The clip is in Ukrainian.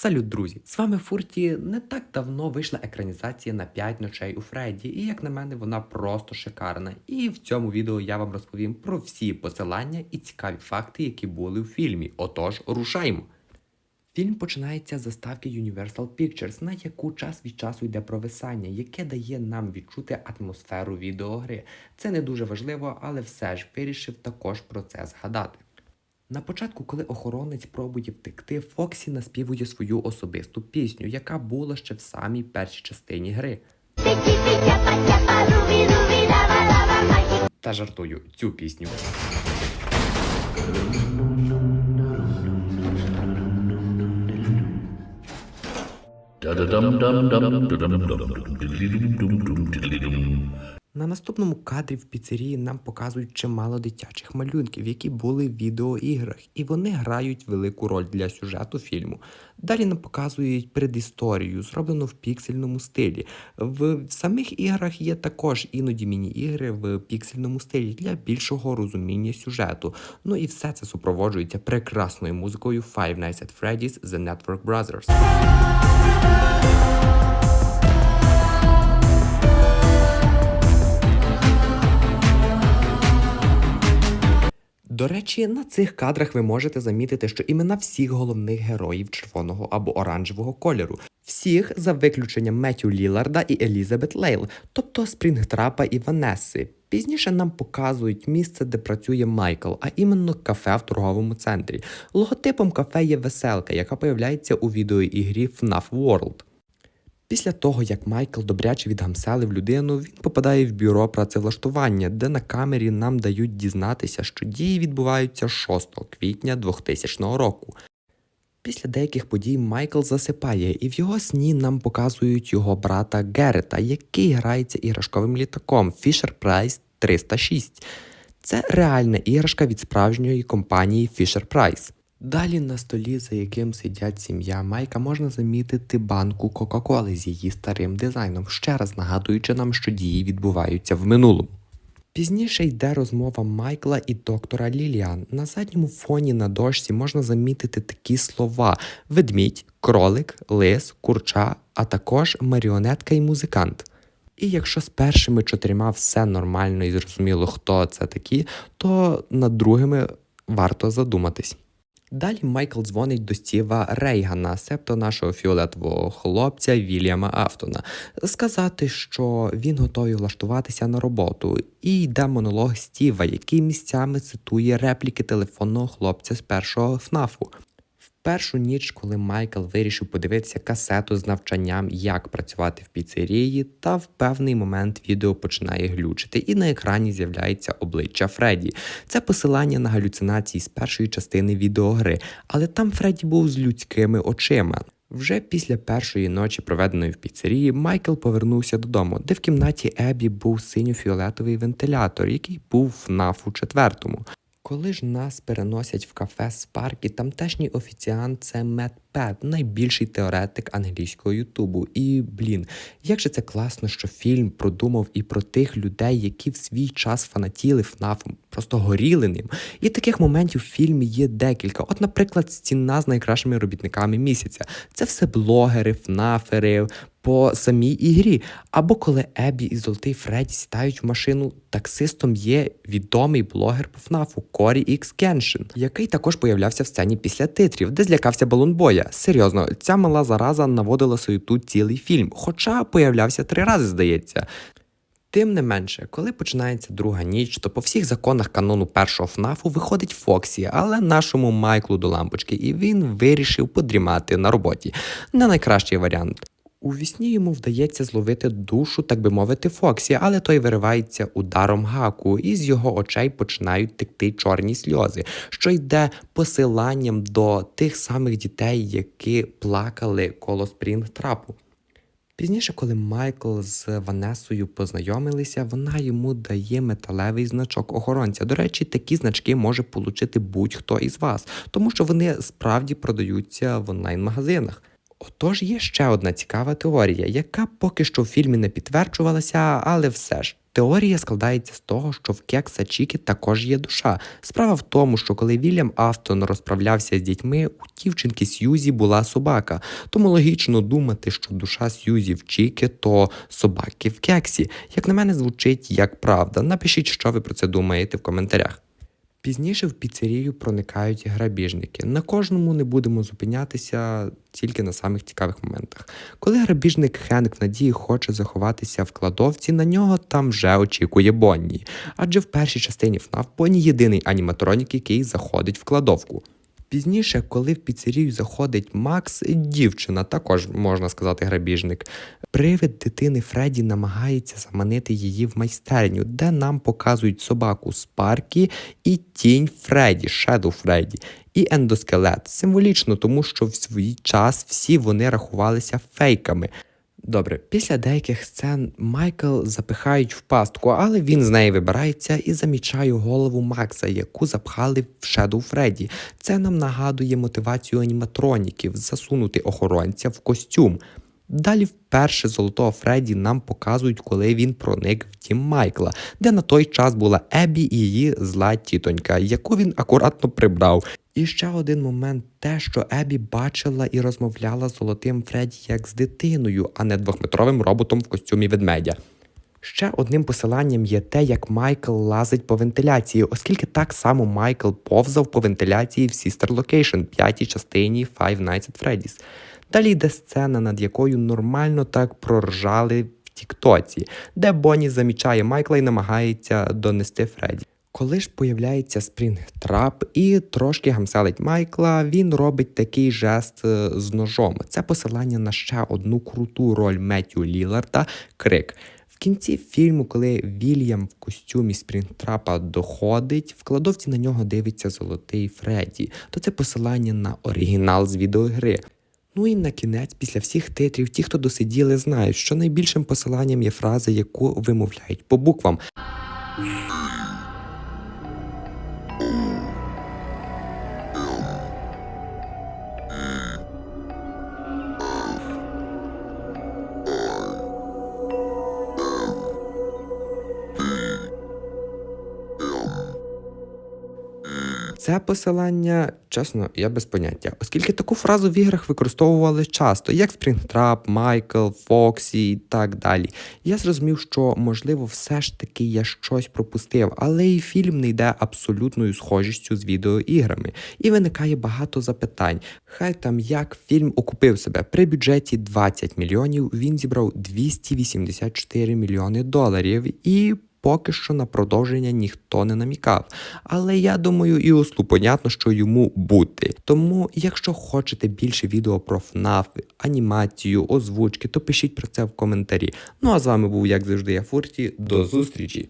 Салют, друзі! З вами Фурті. Не так давно вийшла екранізація на 5 ночей у Фредді, і як на мене, вона просто шикарна. І в цьому відео я вам розповім про всі посилання і цікаві факти, які були у фільмі. Отож, рушаймо! Фільм починається з заставки Universal Pictures, на яку час від часу йде провисання, яке дає нам відчути атмосферу відеогри. Це не дуже важливо, але все ж вирішив також про це згадати. На початку, коли охоронець пробує втекти, Фоксі наспівує свою особисту пісню, яка була ще в самій першій частині гри. Та жартую цю пісню. На наступному кадрі в піцерії нам показують чимало дитячих малюнків, які були в відеоіграх, і вони грають велику роль для сюжету фільму. Далі нам показують предісторію, зроблену в піксельному стилі. В самих іграх є також іноді міні-ігри в піксельному стилі для більшого розуміння сюжету. Ну і все це супроводжується прекрасною музикою Five Nights at Freddy's The Network Brothers. Речі, на цих кадрах ви можете замітити, що імена всіх головних героїв червоного або оранжевого кольору. Всіх за виключенням Меттю Ліларда і Елізабет Лейл, тобто Спрінгтрапа і Ванеси. Пізніше нам показують місце, де працює Майкл, а іменно кафе в торговому центрі. Логотипом кафе є веселка, яка появляється у відеоігрі FNAF World. Після того, як Майкл добряче відгамселив людину, він попадає в бюро працевлаштування, де на камері нам дають дізнатися, що дії відбуваються 6 квітня 2000 року. Після деяких подій Майкл засипає, і в його сні нам показують його брата Герета, який грається іграшковим літаком Fisher Price 306. Це реальна іграшка від справжньої компанії Fisher Price. Далі на столі, за яким сидять сім'я Майка, можна замітити банку Кока-Коли з її старим дизайном, ще раз нагадуючи нам, що дії відбуваються в минулому. Пізніше йде розмова Майкла і доктора Ліліан. На задньому фоні на дошці можна замітити такі слова: ведмідь, кролик, лис, курча, а також маріонетка і музикант. І якщо з першими чотирма все нормально і зрозуміло, хто це такі, то над другими варто задуматись. Далі Майкл дзвонить до Стіва Рейгана, себто нашого фіолетового хлопця Вільяма Афтона, сказати, що він готовий влаштуватися на роботу, і йде монолог Стіва, який місцями цитує репліки телефонного хлопця з першого ФНАФу. Першу ніч, коли Майкл вирішив подивитися касету з навчанням, як працювати в піцерії, та в певний момент відео починає глючити, і на екрані з'являється обличчя Фредді. Це посилання на галюцинації з першої частини відеогри, але там Фредді був з людськими очима. Вже після першої ночі, проведеної в піцерії, Майкл повернувся додому, де в кімнаті Ебі був синьо-фіолетовий вентилятор, який був в НАФу четвертому. Коли ж нас переносять в кафе Спаркі, тамтешній офіціант це Мет Пет, найбільший теоретик англійського Ютубу. І блін, як же це класно, що фільм продумав і про тих людей, які в свій час фанатіли ФНАФом, просто горіли ним. І таких моментів в фільмі є декілька. От, наприклад, стіна з найкращими робітниками місяця. Це все блогери, ФНАФери. По самій ігрі, або коли Ебі і Золотий Фредді сідають в машину, таксистом є відомий блогер по ФНАФу Корі Ікс Кеншин, який також появлявся в сцені після титрів, де злякався Балунбоя. Серйозно, ця мала зараза наводила суєту цілий фільм, хоча появлявся три рази, здається. Тим не менше, коли починається друга ніч, то по всіх законах канону першого ФНАФу виходить Фоксі, але нашому Майклу до лампочки, і він вирішив подрімати на роботі. Не найкращий варіант. У вісні йому вдається зловити душу, так би мовити, Фоксі, але той виривається ударом гаку, і з його очей починають текти чорні сльози, що йде посиланням до тих самих дітей, які плакали коло Спрінгтрапу. Пізніше, коли Майкл з Ванесою познайомилися, вона йому дає металевий значок охоронця. До речі, такі значки може отримати будь-хто із вас, тому що вони справді продаються в онлайн-магазинах. Отож, є ще одна цікава теорія, яка поки що в фільмі не підтверджувалася, але все ж Теорія складається з того, що в кекса Чікі також є душа. Справа в тому, що коли Вільям Автон розправлявся з дітьми, у дівчинки Сьюзі була собака. Тому логічно думати, що душа Сьюзі в Чікі то собаки в кексі. Як на мене, звучить як правда. Напишіть, що ви про це думаєте в коментарях. Пізніше в піцерію проникають грабіжники. На кожному не будемо зупинятися тільки на самих цікавих моментах. Коли грабіжник Хенк в надії хоче заховатися в кладовці, на нього там вже очікує Бонні. Адже в першій частині ФНАФ Бонні єдиний аніматронік, який заходить в кладовку. Пізніше, коли в піцерію заходить Макс, дівчина, також можна сказати, грабіжник. Привид дитини Фредді намагається заманити її в майстерню, де нам показують собаку Спаркі і тінь Фредді, Шедоу Фредді, і ендоскелет. Символічно, тому що в свій час всі вони рахувалися фейками. Добре, після деяких сцен Майкл запихають в пастку, але він з неї вибирається і замічає голову Макса, яку запхали в Shadow Фредді. Це нам нагадує мотивацію аніматроніків засунути охоронця в костюм. Далі вперше золотого Фредді нам показують, коли він проник в дім Майкла, де на той час була Ебі і її зла тітонька, яку він акуратно прибрав. І ще один момент те, що Ебі бачила і розмовляла з золотим Фредді як з дитиною, а не двохметровим роботом в костюмі ведмедя. Ще одним посиланням є те, як Майкл лазить по вентиляції, оскільки так само Майкл повзав по вентиляції в Sister Location, п'ятій частині Five Nights at Freddy's. Далі йде сцена, над якою нормально так проржали в Тіктоці, де Бонні замічає Майкла і намагається донести Фредді. Коли ж появляється Спрінгтрап і трошки гамселить Майкла, він робить такий жест е, з ножом. Це посилання на ще одну круту роль Меттю Ліларда Крик. В кінці фільму, коли Вільям в костюмі Спрінгтрапа доходить, в кладовці на нього дивиться золотий Фредді, то це посилання на оригінал з відеогри. Ну і на кінець, після всіх титрів, ті, хто досиділи, знають, що найбільшим посиланням є фраза, яку вимовляють по буквам. Це посилання, чесно, я без поняття, оскільки таку фразу в іграх використовували часто, як Springtrap, Майкл, Фоксі і так далі. Я зрозумів, що можливо все ж таки я щось пропустив, але і фільм не йде абсолютною схожістю з відеоіграми, і виникає багато запитань. Хай там як фільм окупив себе при бюджеті 20 мільйонів, він зібрав 284 мільйони доларів і. Поки що на продовження ніхто не намікав. Але я думаю, і ослу понятно, що йому бути. Тому, якщо хочете більше відео про ФНАФ, анімацію, озвучки, то пишіть про це в коментарі. Ну а з вами був, як завжди, я Фурті. До зустрічі!